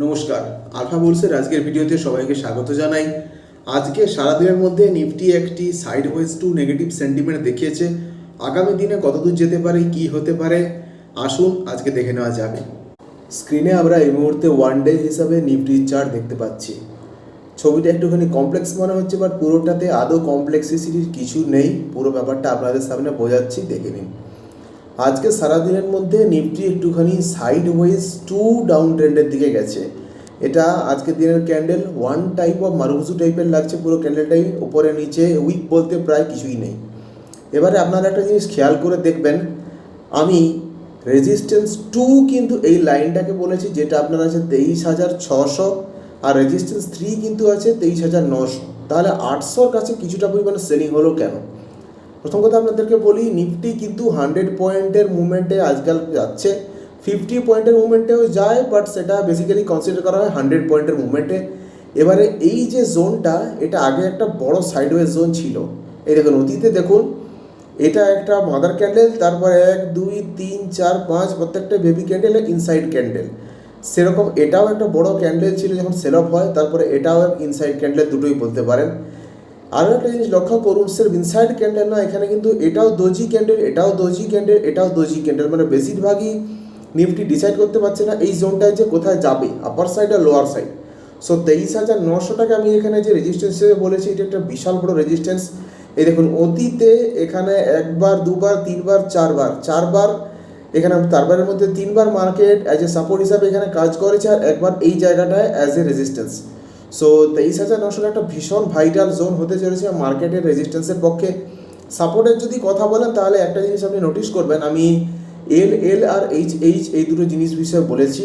নমস্কার, আলফা বুলসের আজকের ভিডিওতে সবাইকে স্বাগত জানাই। আজকে সারাদিনের মধ্যে নিফটি একটি sideways to negative sentiment দেখিয়েছে। আগামী দিনে কতদূর যেতে পারে, কি হতে পারে, আসুন আজকে দেখে নেওয়া যাবে স্ক্রিনে আমরা এই মুহূর্তে ওয়ান ডে হিসাবে নিফটির চার্ট দেখতে পাচ্ছি। ছবিটা একটুখানি কমপ্লেক্স মনে হচ্ছে বাট পুরোটাতে আদৌ কমপ্লেক্সিসিটির কিছু নেই। পুরো ব্যাপারটা আপনাদের সামনে বোঝাচ্ছি, দেখে নিন। আজকে সারাদিনের মধ্যে নিফটি একটুখানি সাইড ওয়েজ টু ডাউন ট্রেন্ডের দিকে গেছে। এটা আজকের দিনের ক্যান্ডেল ওয়ান টাইপ অফ মারুভুজু টাইপের লাগছে পুরো ক্যান্ডেলটাই উপরে নিচে উইক বলতে প্রায় কিছুই নেই। এবারে আপনারা একটা জিনিস খেয়াল করে দেখবেন, আমি রেজিস্ট্যান্স টু কিন্তু এই লাইনটাকে বলেছি যেটা আপনার আছে তেইশ হাজার ছশো আর রেজিস্ট্যান্স থ্রি কিন্তু আছে তেইশ হাজার নশো। তাহলে আটশোর কাছে কিছুটা পরিমাণে সেলিং হলো কেন? প্রথম কথা আপনাদেরকে বলি নিফটি কিন্তু হান্ড্রেড পয়েন্টের মুভমেন্টে আজকাল যাচ্ছে। ফিফটি পয়েন্টের মুভমেন্টেও যায় বাট সেটা বেসিক্যালি কনসিডার করা হয় হান্ড্রেড পয়েন্টের মুভমেন্টে এবারে এই যে জোনটা এটা আগে একটা বড় সাইডওয়েজ জোন ছিল। এই দেখুন, অতীতে দেখুন, এটা একটা মাদার ক্যান্ডেল তারপরে এক, দুই, তিন, চার, পাঁচ, প্রত্যেকটা বেবি ক্যান্ডেল ইনসাইড ক্যান্ডেল সেরকম এটাও একটা বড় ক্যান্ডেল ছিল যখন সেল অফ হয়, তারপরে এটাও ইনসাইড ক্যান্ডেল দুটোই বলতে পারেন। আরও একটা জিনিস লক্ষ্য করুন সেলফ ইনসাইড ক্যান্ডেল না, এখানে কিন্তু এটাও দোজি ক্যান্ডেল এটাও দোজি ক্যান্ডেল এটাও দোজি ক্যান্ডেল মানে বেশিরভাগই নিফটি ডিসাইড করতে পারছে না এই জোনটায় যে কোথায় যাবে আপার সাইড আর লোয়ার সাইড সো তেইশ হাজার নশো টাকা আমি এখানে যে রেজিস্ট্যান্স হিসেবে বলেছি, এটা একটা বিশাল বড় রেজিস্ট্যান্স এই দেখুন, অতীতে এখানে একবার, দুবার, তিনবার, চারবার চারবার এখানে চারবারের মধ্যে তিনবার মার্কেট অ্যাজ এ সাপোর্ট হিসাবে এখানে কাজ করেছে, আর একবার এই জায়গাটায় অ্যাজ এ রেজিস্ট্যান্স সো তেইশ হাজার নশোর একটা ভীষণ ভাইটাল জোন হতে চলেছে মার্কেটের রেজিস্ট্যান্সের পক্ষে সাপোর্টের যদি কথা বলেন, তাহলে একটা জিনিস আপনি নোটিস করবেন। আমি এল এল আর এইচ এইচ এই দুটো জিনিস বিষয়ে বলেছি।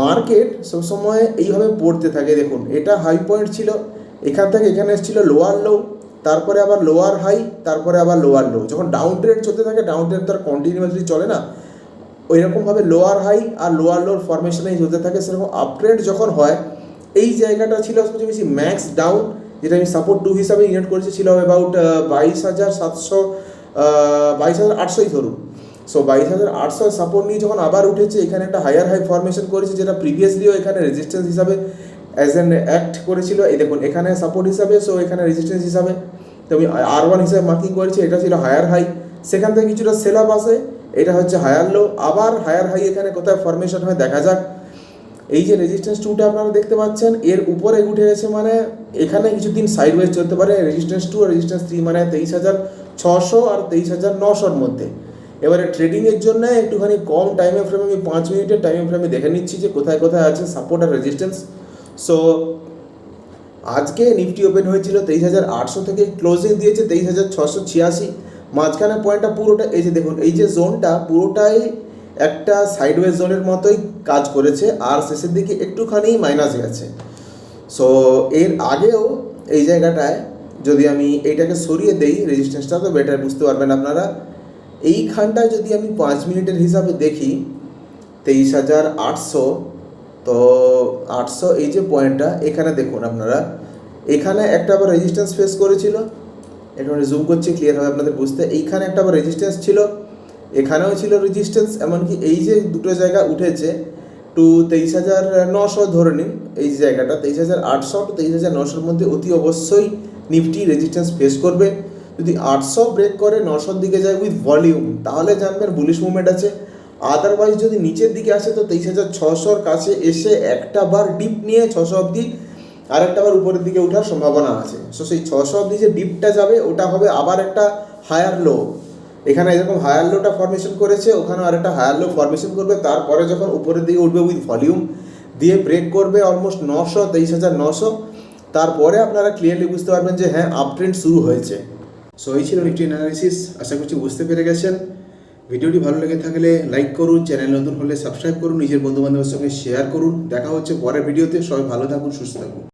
মার্কেট সবসময় এইভাবে পড়তে থাকে। দেখুন, এটা হাই পয়েন্ট ছিল, এখান থেকে এখানে এসেছিল লোয়ার লো তারপরে আবার লোয়ার হাই তারপরে আবার লোয়ার লো যখন ডাউন ট্রেন্ড চলতে থাকে ডাউন ট্রেন্ড তো আর কন্টিনিউয়াসলি চলে না। ওই রকমভাবে লোয়ার হাই আর লোয়ার লোর ফরমেশনেই চলতে থাকে, সেরকম আপ ট্রেন্ড যখন হয় এই জায়গাটা ছিল সবচেয়ে বেশি ম্যাক্স ডাউন যেটা আমি সাপোর্ট টু হিসাবে ইউনিট করেছি, ছিল অ্যাবাউট বাইশ হাজার সাতশো বাইশ হাজার আটশোই ধরুন। সো বাইশ হাজার আটশো সাপোর্ট নিয়ে যখন আবার উঠেছে, এখানে একটা হায়ার হাই ফরমেশন করেছে, যেটা প্রিভিয়াসলিও এখানে রেজিস্ট্যান্স হিসাবে অ্যাজ অ্যান অ্যাক্ট করেছিল। এই দেখুন, এখানে সাপোর্ট হিসাবে সো এখানে রেজিস্ট্যান্স হিসাবে। তো আমি আর ওয়ান হিসাবে মার্কিং করেছি, এটা ছিল হায়ার হাই সেখান থেকে কিছুটা সেল আপ আসে, এটা হচ্ছে হায়ার লো আবার হায়ার হাই এখানে কোথায় ফরমেশন হয় দেখা যাক। এই যে রেজিস্ট্যান্স টুটা আপনারা দেখতে পাচ্ছেন, এর উপরে উঠে গেছে মানে এখানে কিছুদিন সাইড ওয়াইজ চলতে পারে রেজিস্ট্যান্স টু আর রেজিস্ট্যান্স থ্রি মানে তেইশ হাজার ছশো আর তেইশ হাজার নশোর মধ্যে। এবারে ট্রেডিংয়ের জন্য একটুখানি কম টাইমে ফ্রেমে আমি, পাঁচ মিনিটের টাইমে ফ্রেমে দেখে নিচ্ছি যে কোথায় কোথায় আছে সাপোর্ট আর রেজিস্ট্যান্স সো আজকে নিফটি ওপেন হয়েছিল তেইশ হাজার আটশো থেকে ক্লোজিং দিয়েছে তেইশ হাজার ছশো ছিয়াশি। মাঝখানে পয়েন্টটা পুরোটা, এই যে দেখুন, এই যে জোনটা পুরোটাই একটা সাইডওয়েজ জোনের মতোই কাজ করেছে, আর শেষের দিকে একটুখানি মাইনাস গেছে সো এর আগেও এই জায়গাটায় যদি আমি এইটাকে সরিয়ে দেই রেজিস্ট্যান্সটা তো বেটার বুঝতে পারবেন আপনারা। এইখানটায় যদি আমি পাঁচ মিনিটের হিসাবে দেখি, তেইশ হাজার আটশো, তো আটশো এই যে পয়েন্টটা এখানে দেখুন আপনারা। এখানে একটা আবার রেজিস্ট্যান্স ফেস করেছিল। একটু জুম করছি ক্লিয়ার হবে আপনাদের বুঝতে। এইখানে একটা আবার রেজিস্ট্যান্স ছিল। এখানেও ছিল রেজিস্ট্যান্স এমনকি এই যে দুটো জায়গা উঠেছে টু তেইশ হাজার নশো ধরে নিন, এই জায়গাটা, তেইশ হাজার আটশো টু তেইশ হাজার নশোর মধ্যে অতি অবশ্যই নিফটি রেজিস্ট্যান্স ফেস করবে। যদি আটশো ব্রেক করে নশোর দিকে যায় উইথ ভলিউম তাহলে জানবেন বুলিশ মুভমেন্ট আছে। আদারওয়াইজ যদি নিচের দিকে আসে, তো তেইশ হাজার ছশোর কাছে এসে একটা বার ডিপ নিয়ে ছশো অবধি আর একটা বার উপরের দিকে ওঠার সম্ভাবনা আছে। সো সেই ছশো অবধি যে ডিপটা যাবে, ওটা হবে আবার একটা হায়ার লো এখানে এরকম হায়ার লোটা ফরমেশন করেছে ওখানে আরেকটা হায়ার লো ফরমেশন করবে, তারপরে যখন উপরের দিকে উঠবে উইথ ভলিউম দিয়ে ব্রেক করবে অলমোস্ট নশো তেইশ হাজার নশো, তারপরে আপনারা ক্লিয়ারলি বুঝতে পারবেন যে হ্যাঁ আপ ট্রেন্ড শুরু হয়েছে। সো এই ছিল নিফটি অ্যানালিসিস আশা করছি বুঝতে পেরে গেছেন। ভিডিওটি ভালো লেগে থাকলে লাইক করুন চ্যানেল নতুন হলে সাবস্ক্রাইব করুন, নিজের বন্ধু বান্ধবের সঙ্গে শেয়ার করুন। দেখা হচ্ছে পরের ভিডিওতে, সবাই ভালো থাকুন, সুস্থ থাকুন।